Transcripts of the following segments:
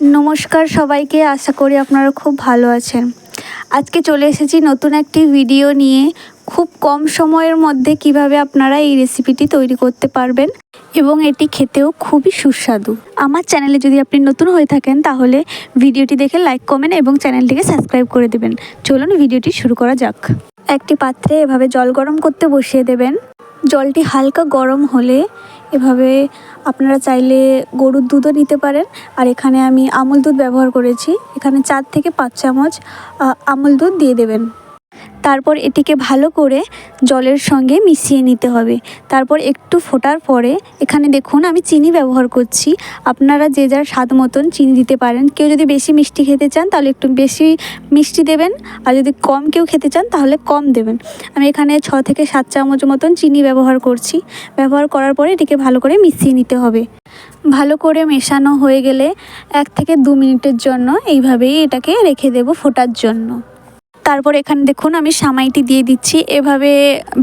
নমস্কার সবাইকে, আশা করি আপনারা খুব ভালো আছেন। আজকে চলে এসেছি নতুন একটি ভিডিও নিয়ে। খুব কম সময়ের মধ্যে কীভাবে আপনারা এই রেসিপিটি তৈরি করতে পারবেন এবং এটি খেতেও খুবই সুস্বাদু। আমার চ্যানেলে যদি আপনি নতুন হয়ে থাকেন, তাহলে ভিডিওটি দেখে লাইক, কমেন্ট এবং চ্যানেলটিকে সাবস্ক্রাইব করে দেবেন। চলুন ভিডিওটি শুরু করা যাক। একটি পাত্রে এভাবে জল গরম করতে বসিয়ে দেবেন। জলটি হালকা গরম হলে এভাবে আপনারা চাইলে গরুর দুধও নিতে পারেন। আর এখানে আমি আমুল দুধ ব্যবহার করেছি। এখানে চার থেকে পাঁচ চামচ আমুল দুধ দিয়ে দেবেন। তারপর এটিকে ভালো করে জলের সঙ্গে মিশিয়ে নিতে হবে। তারপর একটু ফোটার পরে, এখানে দেখুন আমি চিনি ব্যবহার করছি। আপনারা যে যার স্বাদ মতন চিনি দিতে পারেন। কেউ যদি বেশি মিষ্টি খেতে চান, তাহলে একটু বেশি মিষ্টি দেবেন। আর যদি কম কেউ খেতে চান, তাহলে কম দেবেন। আমি এখানে ছ থেকে সাত চামচ মতন চিনি ব্যবহার করছি। ব্যবহার করার পরে এটিকে ভালো করে মিশিয়ে নিতে হবে। ভালো করে মেশানো হয়ে গেলে এক থেকে দু মিনিটের জন্য এইভাবেই এটাকে রেখে দেব ফোটার জন্য। তারপর এখানে দেখুন, আমি সামাইটি দিয়ে দিচ্ছি। এভাবে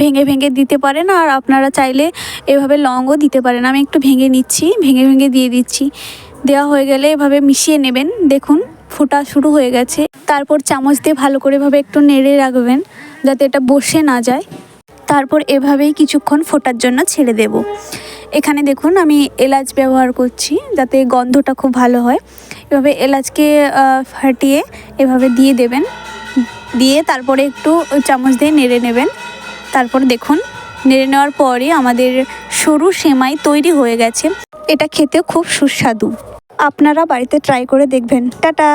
ভেঙে ভেঙে দিতে পারেন আর আপনারা চাইলে এভাবে লংও দিতে পারেন। আমি একটু ভেঙে নিচ্ছি, ভেঙে ভেঙে দিয়ে দিচ্ছি। দেওয়া হয়ে গেলে এভাবে মিশিয়ে নেবেন। দেখুন, ফোটা শুরু হয়ে গেছে। তারপর চামচ দিয়ে ভালো করে এভাবে একটু নেড়ে রাখবেন, যাতে এটা বসে না যায়। তারপর এভাবেই কিছুক্ষণ ফোটার জন্য ছেড়ে দেব। এখানে দেখুন, আমি এলাচ ব্যবহার করছি, যাতে গন্ধটা খুব ভালো হয়। এভাবে এলাচকে ফাটিয়ে এভাবে দিয়ে দেবেন। দিয়ে তারপরে একটু চামচ দিয়ে নেড়ে নেবেন। তারপর দেখুন, নেড়ে নেওয়ার পরে আমাদের সরু সেমাই তৈরি হয়ে গেছে। এটা খেতে খুব সুস্বাদু। আপনারা বাড়িতে ট্রাই করে দেখবেন। টাটা!